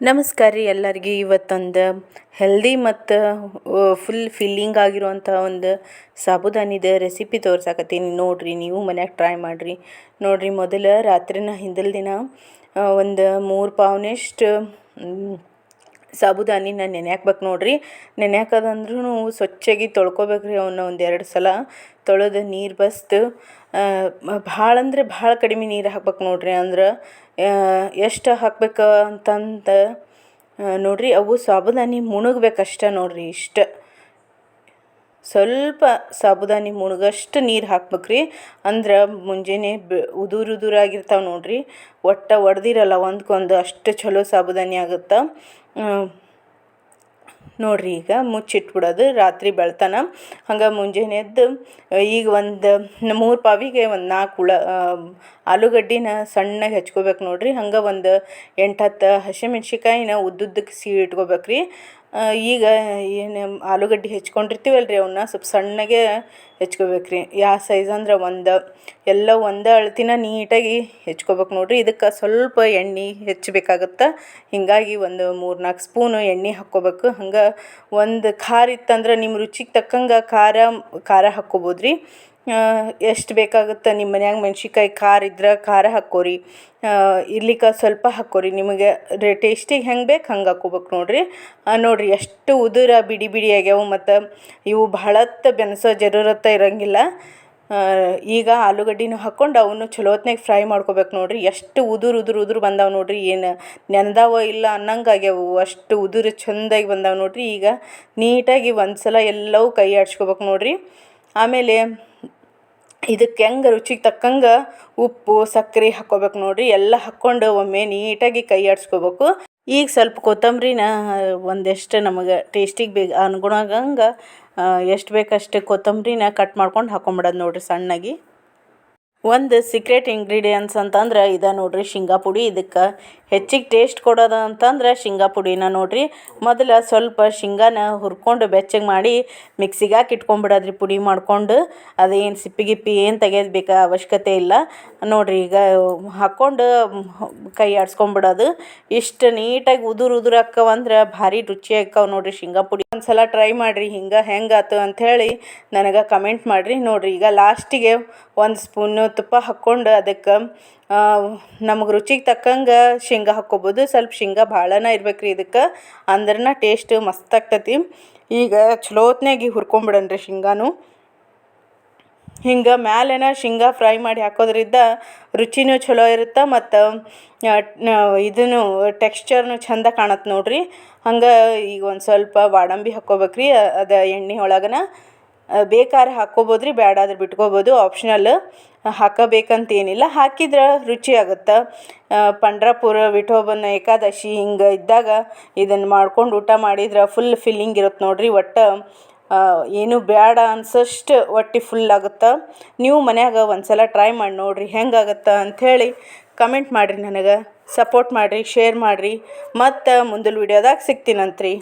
ನಮಸ್ಕಾರ ರೀ ಎಲ್ಲರಿಗೆ. ಇವತ್ತೊಂದು ಹೆಲ್ದಿ ಮತ್ತು ಫುಲ್ ಫಿಲ್ಲಿಂಗ್ ಆಗಿರುವಂಥ ಒಂದು ಸಾಬುದಾನಿದ ರೆಸಿಪಿ ತೋರ್ಸಾಕತ್ತೀನಿ. ನೋಡಿರಿ, ನೀವು ಮನ್ಯಾಗ ಟ್ರೈ ಮಾಡಿರಿ. ನೋಡಿರಿ, ಮೊದಲು ರಾತ್ರಿನ ಹಿಂದಲ್ ದಿನ ಒಂದು ಮೂರು ಪಾವ್ನಷ್ಟು ಸಾಬುದಾನಿನ ನೆನೆ ನೋಡಿರಿ. ನೆನೆ ಹಾಕೋದಂದ್ರೂ ಸ್ವಚ್ಛಾಗಿ ತೊಳ್ಕೊಬೇಕು ರೀ ಅವನ್ನ ಒಂದು ಎರಡು ಸಲ. ತೊಳೆದು ನೀರು ಬಸ್ದು ಭಾಳ ಅಂದರೆ ಭಾಳ ಕಡಿಮೆ ನೀರು ಹಾಕ್ಬೇಕು ನೋಡ್ರಿ ಅಂದ್ರೆ ಎಷ್ಟು ಹಾಕ್ಬೇಕು ಅಂತಂತ ನೋಡ್ರಿ ಅವು ಸಾಬುದಾನಿ ಮುಳುಗ್ಬೇಕು ನೋಡ್ರಿ ನೋಡಿರಿ ಇಷ್ಟು. ಸ್ವಲ್ಪ ಸಾಬುದಾನಿ ಮುಳುಗಷ್ಟು ನೀರು ಹಾಕ್ಬೇಕು ರೀ ಅಂದ್ರೆ ಮುಂಜಾನೆ ಬ ಉದುರು ಉದುರಾಗಿರ್ತಾವೆ ನೋಡಿರಿ. ಒಟ್ಟು ಒಡೆದಿರಲ್ಲ ಒಂದ್ಕೊಂದು ಅಷ್ಟು ಚಲೋ ಸಾಬುದಾನಿ ಆಗುತ್ತೆ. ನೋಡಿರಿ ಈಗ ಮುಚ್ಚಿಟ್ಬಿಡೋದು ರಾತ್ರಿ ಬೆಳ್ತಾನ. ಹಂಗೆ ಮುಂಜಾನೆ ಎದ್ದು, ಈಗ ಒಂದು ಮೂರು ಪಾವಿಗೆ ಒಂದು ನಾಲ್ಕು ಉಳ ಆಲೂಗಡ್ಡಿನ ಸಣ್ಣಗೆ ಹೆಚ್ಕೋಬೇಕು ನೋಡಿರಿ. ಹಂಗೆ ಒಂದು ಎಂಟು ಹತ್ತು ಹಸಿಮೆಣ್ಸಿಕಾಯಿನ ಉದ್ದುದ್ದಕ್ಕೆ ಸೀ ಇಟ್ಕೋಬೇಕು ರೀ ಈಗ ಏನು ಆಲೂಗಡ್ಡೆ ಹೆಚ್ಕೊಂಡಿರ್ತೀವಲ್ಲ ರೀ ಅವನ್ನ ಸ್ವಲ್ಪ ಸಣ್ಣಗೆ ಹೆಚ್ಕೋಬೇಕು ರೀ ಯಾವ ಸೈಜ್ ಅಂದ್ರೆ ಒಂದು, ಎಲ್ಲ ಒಂದೇ ಅಳತಿನ ನೀಟಾಗಿ ಹೆಚ್ಕೋಬೇಕು ನೋಡಿರಿ. ಇದಕ್ಕೆ ಸ್ವಲ್ಪ ಎಣ್ಣೆ ಹೆಚ್ಚಬೇಕಾಗತ್ತೆ. ಹೀಗಾಗಿ ಒಂದು ಮೂರು ನಾಲ್ಕು ಸ್ಪೂನು ಎಣ್ಣೆ ಹಾಕ್ಕೋಬೇಕು. ಹಂಗೆ ಒಂದು ಖಾರ ಇತ್ತಂದ್ರೆ ನಿಮ್ಮ ರುಚಿಗೆ ತಕ್ಕಂಗೆ ಖಾರ ಖಾರ ಹಾಕ್ಕೋಬೋದು ರೀ ಎಷ್ಟು ಬೇಕಾಗುತ್ತೆ ನಿಮ್ಮ ಮನ್ಯಾಗ ಮೆಣ್ಸಿನ್ಕಾಯಿ ಖಾರ ಇದ್ರೆ ಖಾರ ಹಾಕ್ಕೋರಿ. ಇರ್ಲಿಕ್ಕೆ ಸ್ವಲ್ಪ ಹಾಕ್ಕೋರಿ. ನಿಮಗೆ ರೇ ಟೇಸ್ಟಿಗೆ ಹೆಂಗೆ ಬೇಕು ಹಂಗೆ ಹಾಕ್ಕೋಬೇಕು ನೋಡಿರಿ. ನೋಡಿರಿ ಎಷ್ಟು ಉದುರ ಬಿಡಿ ಬಿಡಿ ಆಗ್ಯಾವು ಮತ್ತು ಇವು ಬಹಳತ್ತು ಬೆನ್ಸೋ ಜರೂರತ್ತ ಇರೋಂಗಿಲ್ಲ. ಈಗ ಆಲೂಗಡ್ಡೆನೂ ಹಾಕ್ಕೊಂಡು ಅವನ್ನು ಚಲೋ ಫ್ರೈ ಮಾಡ್ಕೋಬೇಕು ನೋಡಿರಿ. ಎಷ್ಟು ಉದುರು ಉದುರು ಉದುರು ಬಂದಾವೆ ನೋಡಿರಿ. ಏನು ನೆನೆದಾವ ಇಲ್ಲ ಅನ್ನಂಗೆ ಆಗ್ಯಾವು. ಅಷ್ಟು ಉದುರು ಚೆಂದಾಗಿ ಬಂದಾವೆ ನೋಡಿರಿ. ಈಗ ನೀಟಾಗಿ ಒಂದು ಸಲ ಎಲ್ಲವೂ ಕೈ ಆಡ್ಸ್ಕೊಬೇಕು ನೋಡಿರಿ. ಆಮೇಲೆ ಇದಕ್ಕೆ ಹೆಂಗೆ ರುಚಿಗೆ ತಕ್ಕಂಗೆ ಉಪ್ಪು, ಸಕ್ಕರೆ ಹಾಕ್ಕೋಬೇಕು ನೋಡಿರಿ. ಎಲ್ಲ ಹಾಕ್ಕೊಂಡು ಒಮ್ಮೆ ನೀಟಾಗಿ ಕೈ ಆಡಿಸ್ಕೋಬೇಕು. ಈಗ ಸ್ವಲ್ಪ ಕೊತ್ತಂಬರಿನ, ಒಂದೆಷ್ಟು ನಮಗೆ ಟೇಸ್ಟಿಗೆ ಬೇಗ ಅನುಗುಣಾಗಂಗೆ ಎಷ್ಟು ಬೇಕಷ್ಟು ಕೊತ್ತಂಬರಿನ ಕಟ್ ಮಾಡ್ಕೊಂಡು ಹಾಕ್ಕೊಂಬಿಡೋದು ನೋಡಿರಿ ಸಣ್ಣಗೆ. ಒಂದು ಸೀಕ್ರೆಟ್ ಇಂಗ್ರೀಡಿಯೆಂಟ್ಸ್ ಅಂತಂದ್ರೆ ಇದು ನೋಡಿರಿ ಶೇಂಗಾ ಪುಡಿ. ಇದಕ್ಕೆ ಹೆಚ್ಚಿಗೆ ಟೇಸ್ಟ್ ಕೊಡೋದು ಅಂತಂದ್ರೆ ಶೇಂಗಾ ಪುಡಿನ ನೋಡಿರಿ. ಮೊದಲು ಸ್ವಲ್ಪ ಶೇಂಗಾನ ಹುರ್ಕೊಂಡು ಬೆಚ್ಚಗೆ ಮಾಡಿ ಮಿಕ್ಸಿಗೆ ಹಾಕಿ ಇಟ್ಕೊಂಡ್ಬಿಡೋದ್ರಿ ಪುಡಿ ಮಾಡ್ಕೊಂಡು. ಅದೇನು ಸಿಪ್ಪಿ ಗಿಪ್ಪಿ ಏನು ತೆಗೆಯೋದು ಅವಶ್ಯಕತೆ ಇಲ್ಲ. ನೋಡಿರಿ ಈಗ ಹಾಕ್ಕೊಂಡು ಕೈ ಆಡಿಸ್ಕೊಂಡ್ಬಿಡೋದು. ಇಷ್ಟು ನೀಟಾಗಿ ಉದುರು ಉದುರು ಹಾಕವಂದ್ರೆ ಭಾರಿ ರುಚಿ ಹಾಕವ್ ನೋಡಿರಿ ಶೇಂಗಾ ಪುಡಿ. ಒಂದು ಸಲ ಟ್ರೈ ಮಾಡಿರಿ ಹಿಂಗೆ ಹೆಂಗಾತು ಅಂಥೇಳಿ ನನಗೆ ಕಮೆಂಟ್ ಮಾಡಿರಿ. ನೋಡಿರಿ ಈಗ ಲಾಸ್ಟಿಗೆ ಒಂದು ಸ್ಪೂನು ತುಪ್ಪ ಹಾಕ್ಕೊಂಡು ಅದಕ್ಕೆ ನಮಗೆ ರುಚಿಗೆ ತಕ್ಕಂಗೆ ಶೇಂಗಾ ಹಾಕ್ಕೊಬೋದು. ಸ್ವಲ್ಪ ಶೇಂಗಾ ಭಾಳನ ಇರ್ಬೇಕು ರೀ ಇದಕ್ಕೆ. ಅಂದ್ರನ ಟೇಸ್ಟ್ ಮಸ್ತ್ ಆಗ್ತತಿ. ಈಗ ಚಲೋತ್ನಾಗಿ ಹುರ್ಕೊಂಬಿಡನ್ರಿ ಶೇಂಗಾನು. ಹಿಂಗೆ ಮ್ಯಾಲೇನ ಶೇಂಗಾ ಫ್ರೈ ಮಾಡಿ ಹಾಕೋದ್ರಿಂದ ರುಚಿನೂ ಚಲೋ ಇರುತ್ತೆ ಮತ್ತು ಇದನ್ನು ಟೆಕ್ಸ್ಚರ್ನು ಚಂದ ಕಾಣತ್ತೆ ನೋಡ್ರಿ. ಹಂಗೆ ಈಗ ಒಂದು ಸ್ವಲ್ಪ ಬಾಡಂಬಿ ಹಾಕ್ಕೋಬೇಕ್ರಿ, ಅದು ಎಣ್ಣೆ ಒಳಗನ. ಬೇಕಾದ್ರೆ ಹಾಕ್ಕೋಬೋದು ರೀ ಬೇಡಾದ್ರೆ ಬಿಟ್ಕೋಬೋದು ಆಪ್ಷನಲ್ ಹಾಕಬೇಕಂತ ಏನಿಲ್ಲ ಹಾಕಿದ್ರೆ ರುಚಿ ಆಗುತ್ತೆ. ಪಂಡ್ರಾಪುರ ವಿಠೋಬನ ಏಕಾದಶಿ ಹಿಂಗೆ ಇದ್ದಾಗ ಇದನ್ನು ಮಾಡ್ಕೊಂಡು ಊಟ ಮಾಡಿದ್ರೆ ಫುಲ್ ಫಿಲ್ಲಿಂಗ್ ಇರುತ್ತೆ ನೋಡಿರಿ, ಒಟ್ಟು ಏನು ಬೇಡ ಅನ್ಸಷ್ಟು ಒಟ್ಟಿ ಫುಲ್ ಆಗುತ್ತೆ. ನೀವು ಮನ್ಯಾಗ ಒಂದು ಸಲ ಟ್ರೈ ಮಾಡಿ ನೋಡಿರಿ ಹೆಂಗಾಗತ್ತೆ ಅಂಥೇಳಿ ಕಮೆಂಟ್ ಮಾಡಿರಿ ನನಗೆ. ಸಪೋರ್ಟ್ ಮಾಡಿರಿ ಶೇರ್ ಮಾಡಿರಿ. ಮತ್ತು ಮುಂದಿನ ವೀಡಿಯೋದಾಗ ಸಿಗ್ತೀನಂತ್ರಿ.